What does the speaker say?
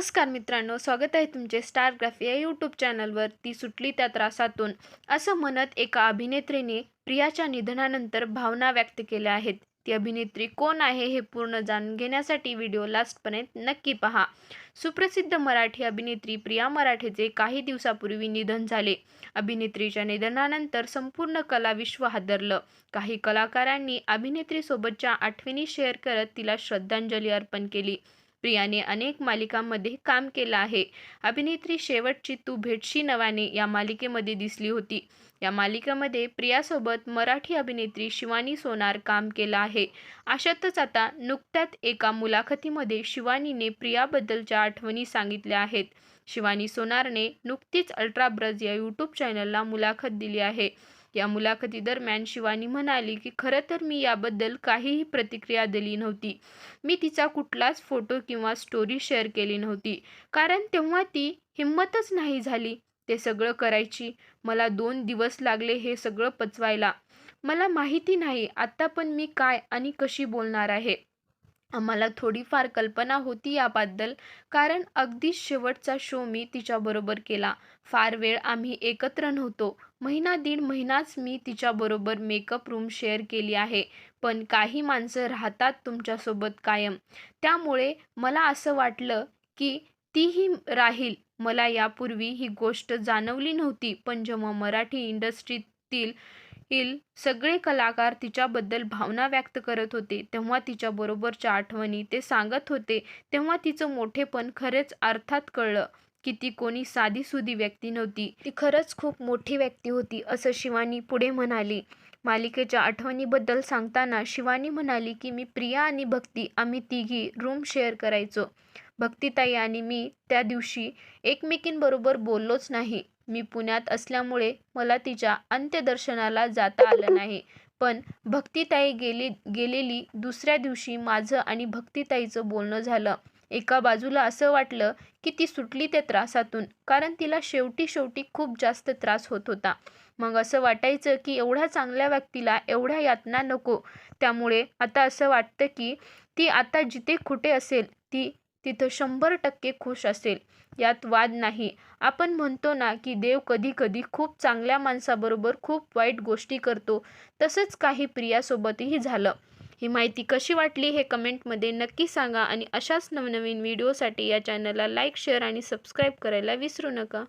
नमस्कार मित्रांनो स्वागत आहे तुमचे स्टारग्राफी या यूट्यूब चॅनलवर ती सुटली त्या त्रासातून. असं म्हणत एका अभिनेत्रीने प्रियाच्या निधनानंतर भावना व्यक्त केल्या आहेत. ती अभिनेत्री कोण आहे हे पूर्ण जाणून घेण्यासाठी व्हिडिओ लास्टपर्यंत नक्की पहा. सुप्रसिद्ध मराठी अभिनेत्री प्रिया मराठेचे काही दिवसापूर्वी निधन झाले. अभिनेत्रीच्या निधनानंतर संपूर्ण कलाविश्व हादरलं. काही कलाकारांनी अभिनेत्रीसोबतच्या आठवणी शेअर करत तिला श्रद्धांजली अर्पण केली. प्रियाने अनेक मालिकांमध्ये काम केलं आहे. अभिनेत्री शेवटची तू भेटशी नवाने या मालिकेमध्ये दिसली होती. या मालिकेमध्ये प्रियासोबत मराठी अभिनेत्री शिवानी सोनार काम केलं आहे. अशातच आता नुकत्याच एका मुलाखतीमध्ये शिवानीने प्रियाबद्दलच्या आठवणी सांगितल्या आहेत. शिवानी सोनारने नुकतीच अल्ट्रा ब्रज या यूट्यूब चॅनलला मुलाखत दिली आहे. या मुलाखतीदरम्यान शिवानी म्हणाली की खरं तर मी याबद्दल काहीही प्रतिक्रिया दिली नव्हती. मी तिचा कुठलाच फोटो किंवा स्टोरी शेअर केली नव्हती. कारण तेव्हा ती हिंमतच नाही झाली ते सगळं करायची. मला दोन दिवस लागले हे सगळं पचवायला. मला माहिती नाही आत्ता पण मी काय आणि कशी बोलणार आहे. आम्हाला थोडीफार कल्पना होती याबद्दल कारण अगदी शेवटचा शो मी तिच्याबरोबर केला. फार वेळ आम्ही एकत्र नव्हतो. महिना दीड महिनाच मी तिच्याबरोबर मेकअप रूम शेअर केली आहे. पण काही माणसं राहतात तुमच्यासोबत कायम. त्यामुळे मला असं वाटलं की तीही राहील. मला यापूर्वी ही गोष्ट जाणवली नव्हती. पण जेव्हा मराठी इंडस्ट्रीतील इल सगळे कलाकार तिच्याबद्दल भावना व्यक्त करत होते. तेव्हा तिच्याबरोबरच्या आठवणी ते सांगत होते. तेव्हा तिचं मोठेपण खरेच अर्थात कळलं की ती कोणी साधीसुधी व्यक्ती नव्हती. ती खरंच खूप मोठी व्यक्ती होती असं शिवानी पुढे म्हणाली. मालिकेच्या आठवणीबद्दल सांगताना शिवानी म्हणाली की मी प्रिया आणि भक्ती आम्ही तिघी रूम शेअर करायचो. भक्तीताई आणि मी त्या दिवशी एकमेकींबरोबर बोललोच नाही. मी पुण्यात असल्यामुळे मला तिच्या अंत्यदर्शनाला जाता आलं नाही. पण भक्तिताई गेली गेलेली दुसऱ्या दिवशी माझं आणि भक्तिताईचं बोलणं झालं. एका बाजूला असं वाटलं की ती सुटली त्या त्रासातून कारण तिला शेवटी शेवटी खूप जास्त त्रास होत होता. मग असं वाटायचं की एवढ्या चांगल्या व्यक्तीला एवढ्या यातना नको. त्यामुळे आता असं वाटतं की ती आता जिथे कुठे असेल ती तिथं शंभर टक्के खुश असेल. यात वाद नाही. आपण म्हणतो ना की देव कधी कधी खूप चांगल्या माणसाबरोबर खूप वाईट गोष्टी करतो. तसंच काही प्रियासोबतही झालं. ही माहिती कशी वाटली हे कमेंटमध्ये नक्की सांगा आणि अशाच नवनवीन व्हिडिओसाठी या चॅनलला लाईक शेअर आणि सबस्क्राईब करायला विसरू नका.